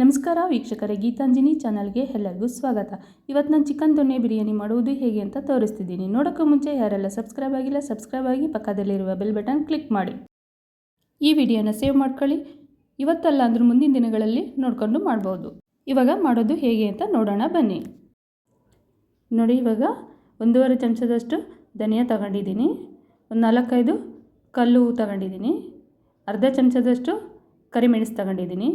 ನಮಸ್ಕಾರ ವೀಕ್ಷಕರೇ, ಗೀತಾಂಜಲಿ ಚಾನಲ್ಗೆ ಎಲ್ಲರಿಗೂ ಸ್ವಾಗತ. ಇವತ್ತು ನಾನು ಚಿಕನ್ ದೊಣ್ಣೆ ಬಿರಿಯಾನಿ ಮಾಡುವುದು ಹೇಗೆ ಅಂತ ತೋರಿಸ್ತಿದ್ದೀನಿ. ನೋಡೋಕ್ಕೂ ಮುಂಚೆ ಯಾರೆಲ್ಲ ಸಬ್ಸ್ಕ್ರೈಬ್ ಆಗಿಲ್ಲ, ಸಬ್ಸ್ಕ್ರೈಬ್ ಆಗಿ ಪಕ್ಕದಲ್ಲಿರುವ ಬೆಲ್ ಬಟನ್ ಕ್ಲಿಕ್ ಮಾಡಿ. ಈ ವಿಡಿಯೋನ ಸೇವ್ ಮಾಡ್ಕೊಳ್ಳಿ. ಇವತ್ತಲ್ಲ ಅಂದರೂ ಮುಂದಿನ ದಿನಗಳಲ್ಲಿ ನೋಡಿಕೊಂಡು ಮಾಡ್ಬೋದು. ಇವಾಗ ಮಾಡೋದು ಹೇಗೆ ಅಂತ ನೋಡೋಣ ಬನ್ನಿ. ನೋಡಿ, ಇವಾಗ ಒಂದೂವರೆ ಚಮಚದಷ್ಟು ಧನಿಯಾ ತಗೊಂಡಿದ್ದೀನಿ. ಒಂದು ನಾಲ್ಕೈದು ಕಲ್ಲು ತಗೊಂಡಿದ್ದೀನಿ. ಅರ್ಧ ಚಮಚದಷ್ಟು ಕರಿಮೆಣಸು ತಗೊಂಡಿದ್ದೀನಿ.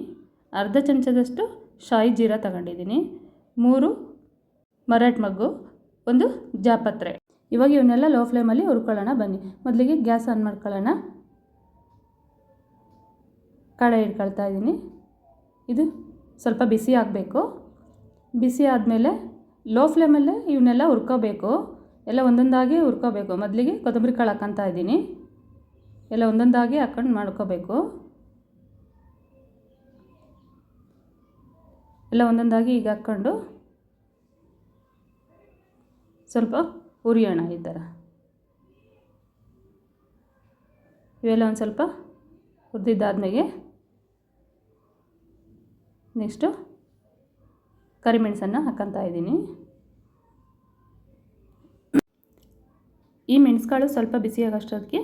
ಅರ್ಧ ಚಮಚದಷ್ಟು ಶಾಯಿ ಜೀರಾ ತಗೊಂಡಿದ್ದೀನಿ. ಮೂರು ಮರಾಠ ಮಗ್ಗು, ಒಂದು ಜಾಪತ್ರೆ. ಇವಾಗ ಇವನ್ನೆಲ್ಲ ಲೋ ಫ್ಲೇಮಲ್ಲಿ ಹುರ್ಕೊಳ್ಳೋಣ, ಬನ್ನಿ. ಮೊದಲಿಗೆ ಗ್ಯಾಸ್ ಆನ್ ಮಾಡ್ಕೊಳ್ಳೋಣ. ಕಳೆ ಇಟ್ಕೊಳ್ತಾ ಇದ್ದೀನಿ. ಇದು ಸ್ವಲ್ಪ ಬಿಸಿ ಆಗಬೇಕು. ಬಿಸಿ ಆದಮೇಲೆ ಲೋ ಫ್ಲೇಮಲ್ಲೇ ಇವನ್ನೆಲ್ಲ ಹುರ್ಕೋಬೇಕು. ಎಲ್ಲ ಒಂದೊಂದಾಗಿ ಹುರ್ಕೋಬೇಕು. ಮೊದಲಿಗೆ ಕೊತ್ತಂಬರಿ ಕಾಳು ಹಾಕ್ಕೊತಾ ಇದ್ದೀನಿ. ಎಲ್ಲ ಒಂದೊಂದಾಗಿ ಹಾಕ್ಕೊಂಡು ಮಾಡ್ಕೋಬೇಕು. ಎಲ್ಲ ಒಂದೊಂದಾಗಿ ಈಗ ಹಾಕ್ಕೊಂಡು ಸ್ವಲ್ಪ ಉರಿಯೋಣ ಈ ಥರ. ಇವೆಲ್ಲ ಒಂದು ಸ್ವಲ್ಪ ಹುರಿದಿದ್ದಾದ್ಮೇಲೆ ನೆಕ್ಸ್ಟು ಕರಿಮೆಣಸನ್ನು ಹಾಕ್ಕೊತಾ ಇದ್ದೀನಿ. ಈ ಮೆಣಸುಕಾಳು ಸ್ವಲ್ಪ ಬಿಸಿಯಾಗೋಷ್ಟೊತ್ತಿಗೆ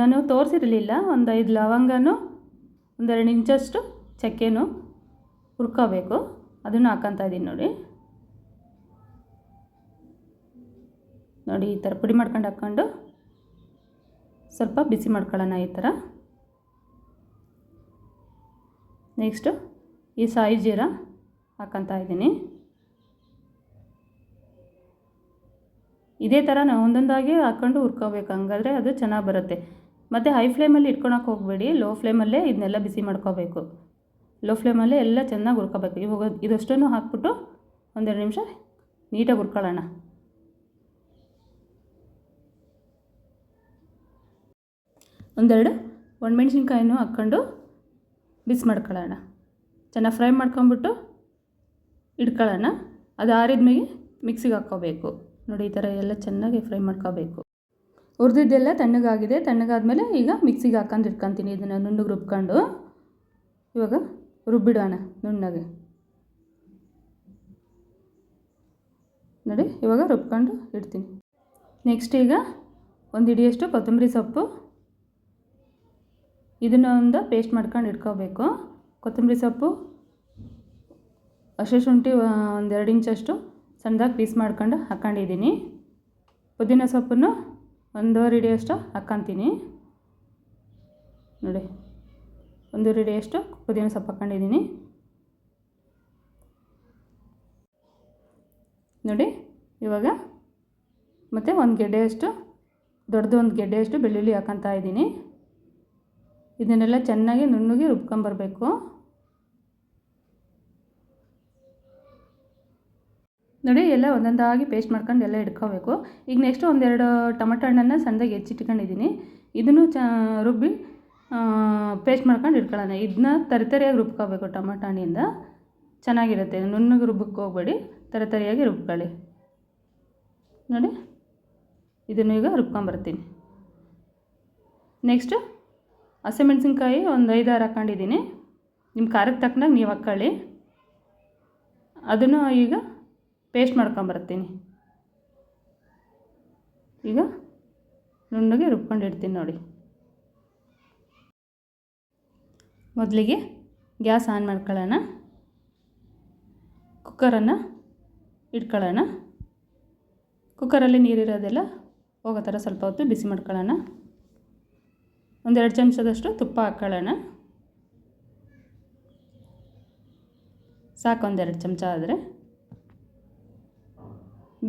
ನಾನು ತೋರಿಸಿರಲಿಲ್ಲ, ಒಂದು ಐದು ಲವಂಗನೂ ಒಂದೆರಡು ಇಂಚಷ್ಟು ಚಕ್ಕೆನೂ ಹುರ್ಕೋಬೇಕು. ಅದನ್ನು ಹಾಕ್ಕೊತಾ ಇದ್ದೀನಿ ನೋಡಿ. ನೋಡಿ, ಈ ಥರ ಪುಡಿ ಮಾಡ್ಕೊಂಡು ಹಾಕ್ಕೊಂಡು ಸ್ವಲ್ಪ ಬಿಸಿ ಮಾಡ್ಕೊಳ್ಳೋಣ ಈ ಥರ. ನೆಕ್ಸ್ಟು ಈ ಸಾಯಿ ಜೀರ ಹಾಕ್ಕೊತಾ ಇದ್ದೀನಿ. ಇದೇ ಥರ ನಾವು ಒಂದೊಂದಾಗಿ ಹಾಕ್ಕೊಂಡು ಹುರ್ಕೋಬೇಕು, ಹಂಗಾದ್ರೆ ಅದು ಚೆನ್ನಾಗಿ ಬರುತ್ತೆ. ಮತ್ತು ಹೈ ಫ್ಲೇಮಲ್ಲಿ ಇಟ್ಕೊಳಕ್ಕೆ ಹೋಗಬೇಡಿ, ಲೋ ಫ್ಲೇಮಲ್ಲೇ ಇದನ್ನೆಲ್ಲ ಬಿಸಿ ಮಾಡ್ಕೋಬೇಕು. ಲೋ ಫ್ಲೇಮಲ್ಲೇ ಎಲ್ಲ ಚೆನ್ನಾಗಿ ಹುರ್ಕೋಬೇಕು. ಇವಾಗ ಇದಷ್ಟನ್ನು ಹಾಕ್ಬಿಟ್ಟು ಒಂದೆರಡು ನಿಮಿಷ ನೀಟಾಗಿ ಹುರ್ಕೊಳ್ಳೋಣ. ಒಂದೆರಡು ಒಣಮೆಣ್ಸಿನ್ಕಾಯಿನೂ ಹಾಕ್ಕೊಂಡು ಬಿಸಿ ಮಾಡ್ಕೊಳ್ಳೋಣ. ಚೆನ್ನಾಗಿ ಫ್ರೈ ಮಾಡ್ಕೊಂಬಿಟ್ಟು ಇಟ್ಕೊಳ್ಳೋಣ. ಅದು ಆರಿದ್ಮೇಲೆ ಮಿಕ್ಸಿಗೆ ಹಾಕ್ಕೋಬೇಕು. ನೋಡಿ, ಈ ಥರ ಎಲ್ಲ ಚೆನ್ನಾಗಿ ಫ್ರೈ ಮಾಡ್ಕೋಬೇಕು. ಹುರಿದಿದ್ದೆಲ್ಲ ತಣ್ಣಗಾಗಿದೆ. ತಣ್ಣಗಾದಮೇಲೆ ಈಗ ಮಿಕ್ಸಿಗೆ ಹಾಕೊಂಡು ಇಟ್ಕೊತೀನಿ. ಇದನ್ನು ನುಣ್ಣಗೆ ರುಬ್ಕೊಂಡು. ಇವಾಗ ರುಬ್ಬಿಡೋಣ, ನುಣ್ಣಗೆ. ನೋಡಿ, ಇವಾಗ ರುಬ್ಕೊಂಡು ಇಡ್ತೀನಿ. ನೆಕ್ಸ್ಟ್ ಈಗ ಒಂದು ಹಿಡಿಯಷ್ಟು ಕೊತ್ತಂಬರಿ ಸೊಪ್ಪು. ಇದನ್ನ ಒಂದು ಪೇಸ್ಟ್ ಮಾಡ್ಕೊಂಡು ಇಟ್ಕೋಬೇಕು. ಕೊತ್ತಂಬರಿ ಸೊಪ್ಪು ಹಸಿ ಶುಂಠಿ ಒಂದೆರಡು ಇಂಚಷ್ಟು ಸಣ್ಣದಾಗಿ ಪೀಸ್ ಮಾಡ್ಕೊಂಡು ಹಾಕ್ಕೊಂಡಿದ್ದೀನಿ ಪುದೀನ ಸೊಪ್ಪನ್ನು ಒಂದೂವರೆ ಹಿಡಿಯಷ್ಟು ಹಾಕ್ಕೊತೀನಿ. ನೋಡಿ. ಒಂದು ಎಷ್ಟು ಪುದೀನ ಸೊಪ್ಪು ಹಾಕ್ಕೊಂಡಿದ್ದೀನಿ ನೋಡಿ, ಇವಾಗ ಮತ್ತು ಒಂದು ಗೆಡ್ಡೆಯಷ್ಟು ದೊಡ್ಡದು ಒಂದು ಗೆಡ್ಡೆಯಷ್ಟು ಬೆಳ್ಳುಳ್ಳಿ ಹಾಕೊತಾ ಇದ್ದೀನಿ. ಇದನ್ನೆಲ್ಲ ಚೆನ್ನಾಗಿ ನುಣ್ಣಗೆ ರುಬ್ಕೊಂಬರ್ಬೇಕು. ನೋಡಿ, ಎಲ್ಲ ಒಂದೊಂದಾಗಿ ಪೇಸ್ಟ್ ಮಾಡ್ಕೊಂಡು ಎಲ್ಲ ಇಟ್ಕೋಬೇಕು. ಈಗ ನೆಕ್ಸ್ಟ್ ಒಂದೆರಡು ಟೊಮೆಟೊ ಹಣ್ಣನ್ನು ಸಣ್ಣದಾಗಿ ಹೆಚ್ಚಿಟ್ಕೊಂಡಿದ್ದೀನಿ. ಇದನ್ನು ಚ ರುಬ್ಬಿ ಪೇಸ್ಟ್ ಮಾಡ್ಕೊಂಡು ಇಟ್ಕೊಳ್ಳೋಣ. ಇದನ್ನ ತರಿತರಿಯಾಗಿ ರುಬ್ಕೋಬೇಕು ಟೊಮೆಟೊ ಹಣ್ಣಿಂದ ಚೆನ್ನಾಗಿರುತ್ತೆ. ನುಣ್ಣಗೆ ರುಬ್ಬಕ್ಕೆ ಹೋಗ್ಬೇಡಿ. ತರಿತರಿಯಾಗಿ ರುಬ್ಕೊಳ್ಳಿ. ನೋಡಿ, ಇದನ್ನು ಈಗ ರುಬ್ಕೊಂಬರ್ತೀನಿ ನೆಕ್ಸ್ಟು ಹಸಿಮೆಣ್ಸಿನ್ಕಾಯಿ ಒಂದು ಐದಾರು ಹಾಕ್ಕೊಂಡಿದ್ದೀನಿ ನಿಮ್ಮ ಖಾರಕ್ಕೆ ತಕ್ಕನಾಗ ನೀವು ಹಾಕ್ಕೊಳ್ಳಿ ಅದನ್ನು ಈಗ ಪೇಸ್ಟ್ ಮಾಡ್ಕೊಂಬರ್ತೀನಿ ಈಗ ನುಣ್ಣಗೆ ರುಬ್ಕೊಂಡಿಡ್ತೀನಿ ನೋಡಿ. ಮೊದಲಿಗೆ ಗ್ಯಾಸ್ ಆನ್ ಮಾಡ್ಕೊಳ್ಳೋಣ. ಕುಕ್ಕರನ್ನು ಇಟ್ಕೊಳ್ಳೋಣ. ಕುಕ್ಕರಲ್ಲಿ ನೀರಿರೋದೆಲ್ಲ ಹೋಗೋ ಥರ ಸ್ವಲ್ಪ ಹೊತ್ತು ಬಿಸಿ ಮಾಡ್ಕೊಳ್ಳೋಣ. ಒಂದೆರಡು ಚಮಚದಷ್ಟು ತುಪ್ಪ ಹಾಕ್ಕೊಳ್ಳೋಣ. ಸಾಕು ಒಂದೆರಡು ಚಮಚ ಆದರೆ.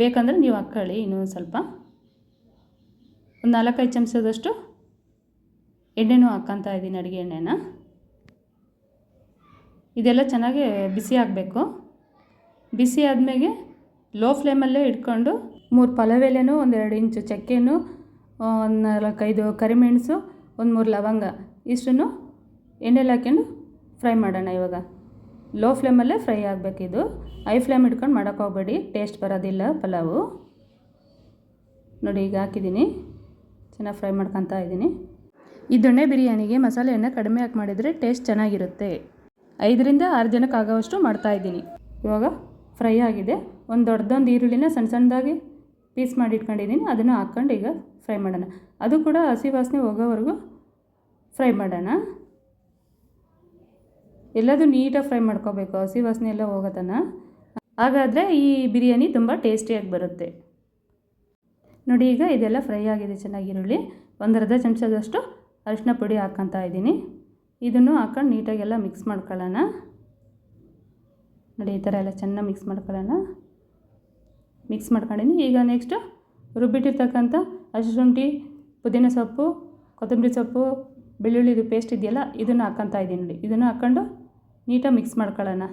ಬೇಕಂದರೆ ನೀವು ಹಾಕ್ಕೊಳ್ಳಿ ಇನ್ನೂ ಸ್ವಲ್ಪ. ಒಂದು ನಾಲ್ಕೈದು ಚಮಚದಷ್ಟು ಎಣ್ಣೆನೂ ಹಾಕ್ಕೊತಾ ಇದ್ದೀನಿ ಅಡುಗೆ ಎಣ್ಣೆನ. ಇದೆಲ್ಲ ಚೆನ್ನಾಗಿ ಬಿಸಿ ಆಗಬೇಕು. ಬಿಸಿ ಆದಮೇಲೆ ಲೋ ಫ್ಲೇಮಲ್ಲೇ ಇಟ್ಕೊಂಡು ಮೂರು ಪಲಾವ್ ಒಂದೆರಡು ಇಂಚು ಚಕ್ಕೆನೂ ಒಂದು ನಾಲ್ಕೈದು ಕರಿಮೆಣಸು ಒಂದು ಮೂರು ಲವಂಗ ಇಷ್ಟನ್ನು ಎಣ್ಣೆಲಿ ಹಾಕ್ಕೊಂಡು ಫ್ರೈ ಮಾಡೋಣ ಇವಾಗ. ಲೋ ಫ್ಲೇಮಲ್ಲೇ ಫ್ರೈ ಆಗಬೇಕಿದು ಹೈ ಫ್ಲೇಮ್ ಇಟ್ಕೊಂಡು ಮಾಡೋಕ್ಕೆ ಹೋಗಬೇಡಿ. ಟೇಸ್ಟ್ ಬರೋದಿಲ್ಲ ಪಲಾವು. ನೋಡಿ ಈಗ ಹಾಕಿದ್ದೀನಿ. ಚೆನ್ನಾಗಿ ಫ್ರೈ ಮಾಡ್ಕೊತಾ ಇದ್ದೀನಿ. ಈ ಬಿರಿಯಾನಿಗೆ ಮಸಾಲೆಯನ್ನು ಕಡಿಮೆ ಹಾಕಿ ಮಾಡಿದರೆ ಟೇಸ್ಟ್ ಚೆನ್ನಾಗಿರುತ್ತೆ. ಐದರಿಂದ ಆರು ಜನಕ್ಕೆ ಆಗೋವಷ್ಟು ಮಾಡ್ತಾಯಿದ್ದೀನಿ ಇವಾಗ ಫ್ರೈ ಆಗಿದೆ. ಒಂದು ದೊಡ್ಡದೊಂದು ಈರುಳ್ಳಿನ ಸಣ್ಣ ಸಣ್ಣದಾಗಿ ಪೀಸ್ ಮಾಡಿ ಇಟ್ಕೊಂಡಿದ್ದೀನಿ. ಅದನ್ನು ಹಾಕ್ಕೊಂಡು ಈಗ ಫ್ರೈ ಮಾಡೋಣ. ಅದು ಕೂಡ ಹಸಿ ವಾಸನೆ ಹೋಗೋವರೆಗೂ ಫ್ರೈ ಮಾಡೋಣ. ಎಲ್ಲದೂ ನೀಟಾಗಿ ಫ್ರೈ ಮಾಡ್ಕೋಬೇಕು. ಹಸಿ ವಾಸನೆ ಎಲ್ಲ ಹೋಗೋತನ ಹಾಗಾದರೆ ಈ ಬಿರಿಯಾನಿ ತುಂಬ ಟೇಸ್ಟಿಯಾಗಿ ಬರುತ್ತೆ. ನೋಡಿ ಈಗ ಇದೆಲ್ಲ ಫ್ರೈ ಆಗಿದೆ ಚೆನ್ನಾಗಿ ಈರುಳ್ಳಿ. ಒಂದು ಅರ್ಧ ಚಮಚದಷ್ಟು ಅರಿಶಿನ ಪುಡಿ ಹಾಕ್ಕೊತಾ ಇದ್ದೀನಿ. ಇದನ್ನು ಹಾಕೊಂಡು ನೀಟಾಗೆಲ್ಲ ಮಿಕ್ಸ್ ಮಾಡ್ಕೊಳ್ಳೋಣ. ನೋಡಿ, ಈ ಥರ ಎಲ್ಲ ಚೆನ್ನಾಗಿ ಮಿಕ್ಸ್ ಮಾಡ್ಕೊಳ್ಳೋಣ. ಮಿಕ್ಸ್ ಮಾಡ್ಕೊಂಡಿದ್ದೀನಿ. ಈಗ ನೆಕ್ಸ್ಟು ರುಬ್ಬಿಟ್ಟಿರ್ತಕ್ಕಂಥ ಹಸಿಶುಂಠಿ ಪುದೀನ ಸೊಪ್ಪು, ಕೊತ್ತಂಬರಿ ಸೊಪ್ಪು ಬೆಳ್ಳುಳ್ಳಿದು ಪೇಸ್ಟ್ ಇದೆಯಲ್ಲ, ಇದನ್ನು ಹಾಕ್ಕೊತಾ ಇದ್ದೀನಿ ನೋಡಿ. ಇದನ್ನು ಹಾಕ್ಕೊಂಡು ನೀಟಾಗಿ ಮಿಕ್ಸ್ ಮಾಡ್ಕೊಳ್ಳೋಣ.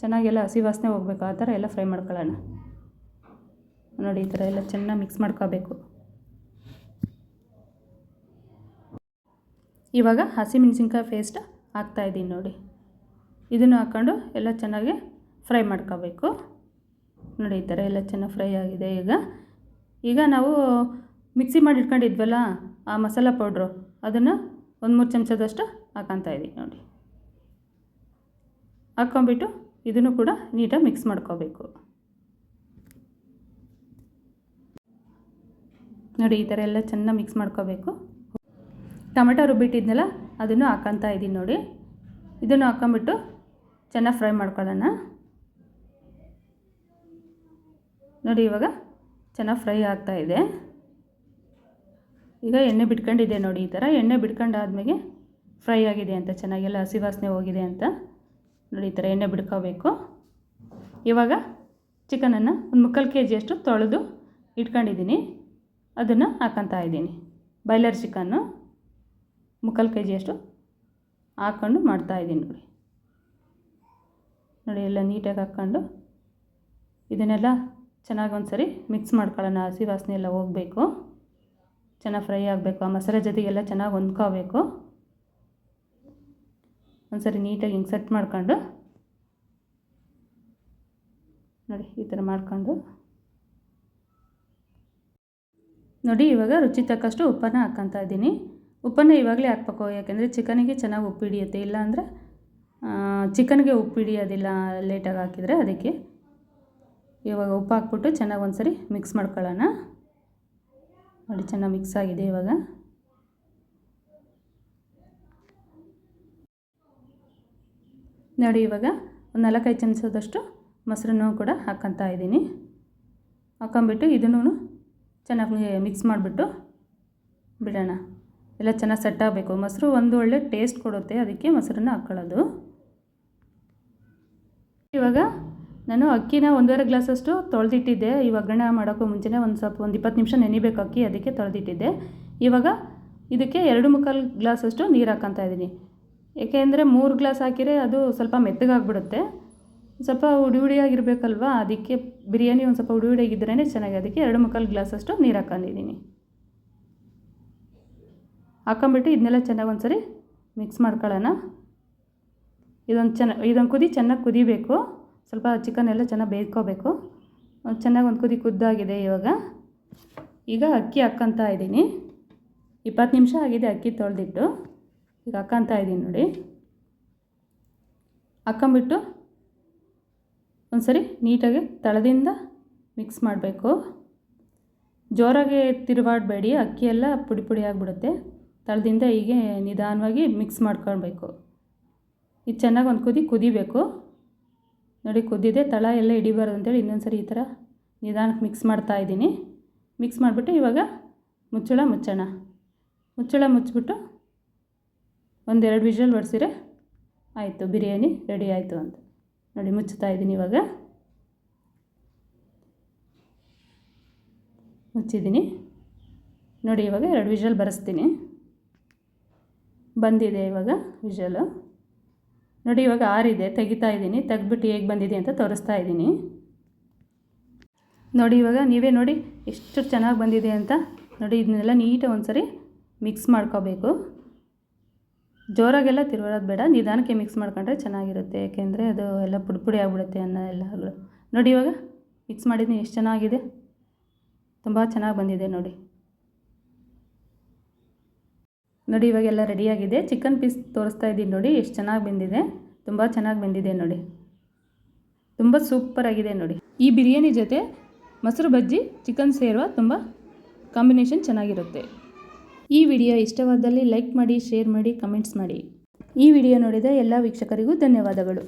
ಚೆನ್ನಾಗೆಲ್ಲ ಹಸಿ ವಾಸನೆ ಹೋಗ್ಬೇಕು. ಆ ಥರ ಎಲ್ಲ ಫ್ರೈ ಮಾಡ್ಕೊಳ್ಳೋಣ. ನೋಡಿ, ಈ ಥರ ಎಲ್ಲ ಚೆನ್ನಾಗಿ ಮಿಕ್ಸ್ ಮಾಡ್ಕೋಬೇಕು. ಇವಾಗ ಹಸಿಮೆಣ್ಸಿನ್ಕಾಯಿ ಪೇಸ್ಟ್ ಹಾಕ್ತಾಯಿದ್ದೀನಿ ನೋಡಿ. ಇದನ್ನು ಹಾಕ್ಕೊಂಡು ಎಲ್ಲ ಚೆನ್ನಾಗಿ ಫ್ರೈ ಮಾಡ್ಕೋಬೇಕು. ನೋಡಿ, ಈ ಥರ ಎಲ್ಲ ಚೆನ್ನಾಗಿ ಫ್ರೈ ಆಗಿದೆ ಈಗ. ಈಗ ನಾವು ಮಿಕ್ಸಿ ಮಾಡಿ ಇಟ್ಕೊಂಡಿದ್ವಲ್ಲ, ಆ ಮಸಾಲ ಪೌಡ್ರು ಅದನ್ನು ಒಂದು ಮೂರು ಚಮಚದಷ್ಟು ಹಾಕೊತಾ ಇದ್ದೀನಿ ನೋಡಿ. ಹಾಕ್ಕೊಂಬಿಟ್ಟು ಇದನ್ನು ಕೂಡ ನೀಟಾಗಿ ಮಿಕ್ಸ್ ಮಾಡ್ಕೋಬೇಕು. ನೋಡಿ, ಈ ಥರ ಎಲ್ಲ ಚೆನ್ನಾಗಿ ಮಿಕ್ಸ್ ಮಾಡ್ಕೋಬೇಕು. ಟೊಮೆಟೊ ರುಬ್ಬಿಟ್ಟಿದ್ನಲ್ಲ, ಅದನ್ನು ಹಾಕೊತಾ ಇದ್ದೀನಿ ನೋಡಿ. ಇದನ್ನು ಹಾಕೊಂಬಿಟ್ಟು ಚೆನ್ನಾಗಿ ಫ್ರೈ ಮಾಡ್ಕೊಳ್ಳೋಣ. ನೋಡಿ, ಇವಾಗ ಚೆನ್ನಾಗಿ ಫ್ರೈ ಆಗ್ತಾ ಇದೆ. ಈಗ ಎಣ್ಣೆ ಬಿಟ್ಕೊಂಡಿದೆ ನೋಡಿ, ಈ ಥರ ಎಣ್ಣೆ ಬಿಟ್ಕೊಂಡಾದ್ಮೇಲೆ ಫ್ರೈ ಆಗಿದೆ ಅಂತ, ಚೆನ್ನಾಗೆಲ್ಲ ಹಸಿ ವಾಸನೆ ಹೋಗಿದೆ ಅಂತ. ನೋಡಿ, ಈ ಥರ ಎಣ್ಣೆ ಬಿಡ್ಕೋಬೇಕು ಇವಾಗ ಚಿಕನನ್ನು ಒಂದು ಮುಕ್ಕಾಲು ಕೆ ಜಿಯಷ್ಟು ತೊಳೆದು ಇಟ್ಕೊಂಡಿದ್ದೀನಿ. ಅದನ್ನು ಹಾಕೊತಾ ಇದ್ದೀನಿ. ಬಾಯ್ಲರ್ ಚಿಕನ್ನು. ಮುಕ್ಕಾಲು ಕೆ ಜಿಯಷ್ಟು ಹಾಕ್ಕೊಂಡು ಮಾಡ್ತಾಯಿದ್ದೀನಿ ನೋಡಿ. ನೋಡಿ ಎಲ್ಲ ನೀಟಾಗಿ ಹಾಕ್ಕೊಂಡು ಇದನ್ನೆಲ್ಲ ಚೆನ್ನಾಗಿ ಒಂದು ಸರಿ ಮಿಕ್ಸ್ ಮಾಡ್ಕೊಳ್ಳೋಣ. ಹಸಿ ವಾಸನೆ ಎಲ್ಲ ಹೋಗಬೇಕು. ಚೆನ್ನಾಗಿ ಫ್ರೈ ಆಗಬೇಕು. ಆ ಮಸಾಲೆ ಜೊತೆಗೆಲ್ಲ ಚೆನ್ನಾಗಿ ಹೊಂದ್ಕೋಬೇಕು. ಒಂದು ಸರಿ ನೀಟಾಗಿ ಹಿಂಗೆ ಸೆಟ್ ಮಾಡ್ಕೊಂಡು ನೋಡಿ ಈ ಥರ ಮಾಡ್ಕೊಂಡು ನೋಡಿ ಇವಾಗ ರುಚಿ ತಕ್ಕಷ್ಟು ಉಪ್ಪನ್ನು ಹಾಕ್ಕೊತಾ ಇದ್ದೀನಿ. ಉಪ್ಪನ್ನು ಇವಾಗಲೇ ಹಾಕ್ಬೇಕು. ಯಾಕೆಂದರೆ ಚಿಕನಿಗೆ ಚೆನ್ನಾಗಿ ಉಪ್ಪು ಹಿಡಿಯುತ್ತೆ. ಇಲ್ಲಾಂದರೆ ಚಿಕನ್ಗೆ ಉಪ್ಪು ಹಿಡಿಯೋದಿಲ್ಲ, ಲೇಟಾಗಿ ಹಾಕಿದರೆ ಅದಕ್ಕೆ ಇವಾಗ ಉಪ್ಪು ಹಾಕ್ಬಿಟ್ಟು ಚೆನ್ನಾಗಿ ಒಂದು ಸರಿ ಮಿಕ್ಸ್ ಮಾಡ್ಕೊಳ್ಳೋಣ. ನೋಡಿ, ಚೆನ್ನಾಗಿ ಮಿಕ್ಸ್ ಆಗಿದೆ ಇವಾಗ. ನೋಡಿ, ಇವಾಗ ಒಂದು ನಾಲ್ಕೈದು ಚಮಚದಷ್ಟು ಮೊಸರನ್ನು ಕೂಡ ಹಾಕ್ಕೊತಾ ಇದ್ದೀನಿ. ಹಾಕೊಂಬಿಟ್ಟು ಇದನ್ನು ಚೆನ್ನಾಗಿ ಮಿಕ್ಸ್ ಮಾಡಿಬಿಟ್ಟು ಬಿಡೋಣ. ಎಲ್ಲ ಚೆನ್ನಾಗಿ ಸೆಟ್ ಆಗಬೇಕು. ಮೊಸರು ಒಂದು ಒಳ್ಳೆ ಟೇಸ್ಟ್ ಕೊಡುತ್ತೆ. ಅದಕ್ಕೆ ಮೊಸರನ್ನ ಹಾಕ್ಕೊಳ್ಳೋದು ಇವಾಗ ನಾನು ಅಕ್ಕಿನ ಒಂದೂವರೆ ಗ್ಲಾಸಷ್ಟು ತೊಳೆದಿಟ್ಟಿದ್ದೆ. ಈ ಒಗ್ಗರಣೆ ಮಾಡೋಕ್ಕೂ ಮುಂಚೆನೇ ಒಂದು ಸ್ವಲ್ಪ ಒಂದು ಇಪ್ಪತ್ತು ನಿಮಿಷ ನೆನಿಬೇಕು ಅಕ್ಕಿ, ಅದಕ್ಕೆ ತೊಳೆದಿಟ್ಟಿದ್ದೆ. ಇವಾಗ ಇದಕ್ಕೆ ಎರಡು ಮುಕ್ಕಾಲು ಗ್ಲಾಸಷ್ಟು ನೀರು ಹಾಕ್ಕೊತಾ ಇದ್ದೀನಿ. ಏಕೆಂದರೆ ಮೂರು ಗ್ಲಾಸ್ ಹಾಕಿದರೆ ಅದು ಸ್ವಲ್ಪ ಮೆತ್ತಗಾಗ್ಬಿಡುತ್ತೆ. ಸ್ವಲ್ಪ ಹುಡಿ ಉಡಿಯಾಗಿರಬೇಕಲ್ವಾ ಅದಕ್ಕೆ ಬಿರಿಯಾನಿ ಒಂದು ಸ್ವಲ್ಪ ಉಡಿ ಹುಡಿಯಾಗಿದ್ರೇ ಚೆನ್ನಾಗಿ ಅದಕ್ಕೆ ಎರಡು ಮುಕ್ಕಾಲು ಗ್ಲಾಸಷ್ಟು ನೀರು ಹಾಕ್ಕೊಂಡಿದ್ದೀನಿ ಹಾಕೊಂಬಿಟ್ಟು ಇದನ್ನೆಲ್ಲ ಚೆನ್ನಾಗಿ ಒಂದು ಸರಿ ಮಿಕ್ಸ್ ಮಾಡ್ಕೊಳ್ಳೋಣ. ಇದೊಂದು ಚೆನ್ನ, ಇದೊಂದು ಕುದಿ ಚೆನ್ನಾಗಿ ಕುದಿಬೇಕು. ಸ್ವಲ್ಪ ಚಿಕನ್ ಎಲ್ಲ ಚೆನ್ನಾಗಿ ಬೇಯ್ಕೋಬೇಕು ಚೆನ್ನಾಗಿ ಒಂದು ಕುದಿ ಕುದ್ದಾಗಿದೆ ಇವಾಗ. ಈಗ ಅಕ್ಕಿ ಹಾಕ್ಕೊತ ಇದ್ದೀನಿ. ಇಪ್ಪತ್ತು ನಿಮಿಷ ಆಗಿದೆ ಅಕ್ಕಿ ತೊಳೆದಿಟ್ಟು. ಈಗ ಹಾಕ್ಕೊತಾ ಇದ್ದೀನಿ ನೋಡಿ. ಹಾಕ್ಕೊಂಬಿಟ್ಟು ಒಂದು ಸರಿ ನೀಟಾಗಿ ತಳದಿಂದ ಮಿಕ್ಸ್ ಮಾಡಬೇಕು. ಜೋರಾಗಿ ತಿರುವಾಡಬೇಡಿ. ಅಕ್ಕಿ ಎಲ್ಲ ಪುಡಿ ಪುಡಿ ಆಗಿಬಿಡುತ್ತೆ. ತಳದಿಂದ ಹೀಗೆ ನಿಧಾನವಾಗಿ ಮಿಕ್ಸ್ ಮಾಡ್ಕೊಳ್ಬೇಕು. ಇದು ಚೆನ್ನಾಗಿ ಒಂದು ಕುದಿ ಕುದಿಬೇಕು. ನೋಡಿ ಕುದ್ದಿದೆ ತಳ ಎಲ್ಲ ಹಿಡಿಬಾರ್ದು ಅಂತೇಳಿ ಇನ್ನೊಂದು ಸರಿ ಈ ಥರ ನಿಧಾನಕ್ಕೆ ಮಿಕ್ಸ್ ಮಾಡ್ತಾ ಇದ್ದೀನಿ. ಮಿಕ್ಸ್ ಮಾಡಿಬಿಟ್ಟು ಇವಾಗ ಮುಚ್ಚಳ ಮುಚ್ಚೋಣ. ಮುಚ್ಚಳ ಮುಚ್ಚಿಬಿಟ್ಟು ಒಂದೆರಡು ವಿಷಲ್ ಬಡಿಸಿರೆ ಆಯಿತು, ಬಿರಿಯಾನಿ ರೆಡಿ ಆಯಿತು ಅಂತ. ನೋಡಿ ಮುಚ್ಚುತ್ತಾ ಇದ್ದೀನಿ ಇವಾಗ. ಮುಚ್ಚಿದ್ದೀನಿ. ನೋಡಿ ಇವಾಗ ಎರಡು ವಿಷಲ್ ಬರೆಸ್ತೀನಿ. ಬಂದಿದೆ ಇವಾಗ ವಿಷಲು ನೋಡಿ ಇವಾಗ ಆರಿದೆ ತೆಗಿತಾ ಇದ್ದೀನಿ. ತೆಗ್ಬಿಟ್ಟು ಹೇಗೆ ಬಂದಿದೆ ಅಂತ ತೋರಿಸ್ತಾ ಇದ್ದೀನಿ. ನೋಡಿ ಇವಾಗ ನೀವೇ ನೋಡಿ ಎಷ್ಟು ಚೆನ್ನಾಗಿ ಬಂದಿದೆ ಅಂತ. ನೋಡಿ ಇದನ್ನೆಲ್ಲ ನೀಟಾಗಿ ಒಂದು ಸರಿ ಮಿಕ್ಸ್ ಮಾಡ್ಕೋಬೇಕು. ಜೋರಾಗೆಲ್ಲ ತಿರುವಾಡೋದು ಬೇಡ. ನಿಧಾನಕ್ಕೆ ಮಿಕ್ಸ್ ಮಾಡ್ಕೊಂಡ್ರೆ ಚೆನ್ನಾಗಿರುತ್ತೆ. ಯಾಕೆಂದರೆ ಅದು ಎಲ್ಲ ಪುಡಿ ಪುಡಿ ಆಗಿಬಿಡುತ್ತೆ ಅನ್ನ ಎಲ್ಲ ನೋಡಿ ಇವಾಗ ಮಿಕ್ಸ್ ಮಾಡಿದ್ದೀನಿ ಎಷ್ಟು ಚೆನ್ನಾಗಿದೆ. ತುಂಬ ಚೆನ್ನಾಗಿ ಬಂದಿದೆ ನೋಡಿ. ನೋಡಿ, ಇವಾಗೆಲ್ಲ ರೆಡಿಯಾಗಿದೆ ಚಿಕನ್ ಪೀಸ್ ತೋರಿಸ್ತಾ ಇದ್ದೀನಿ ನೋಡಿ, ಎಷ್ಟು ಚೆನ್ನಾಗಿ ಬಂದಿದೆ. ತುಂಬ ಚೆನ್ನಾಗಿ ಬೆಂದಿದೆ ನೋಡಿ. ತುಂಬ ಸೂಪರಾಗಿದೆ ನೋಡಿ. ಈ ಬಿರಿಯಾನಿ ಜೊತೆ ಮೊಸರು ಬಜ್ಜಿ ಚಿಕನ್ ಸೇರುವ ತುಂಬ ಕಾಂಬಿನೇಷನ್ ಚೆನ್ನಾಗಿರುತ್ತೆ. ಈ ವಿಡಿಯೋ ಇಷ್ಟವಾದಲ್ಲಿ ಲೈಕ್ ಮಾಡಿ ಶೇರ್ ಮಾಡಿ ಕಮೆಂಟ್ಸ್ ಮಾಡಿ. ಈ ವಿಡಿಯೋ ನೋಡಿದ ಎಲ್ಲ ವೀಕ್ಷಕರಿಗೂ ಧನ್ಯವಾದಗಳು.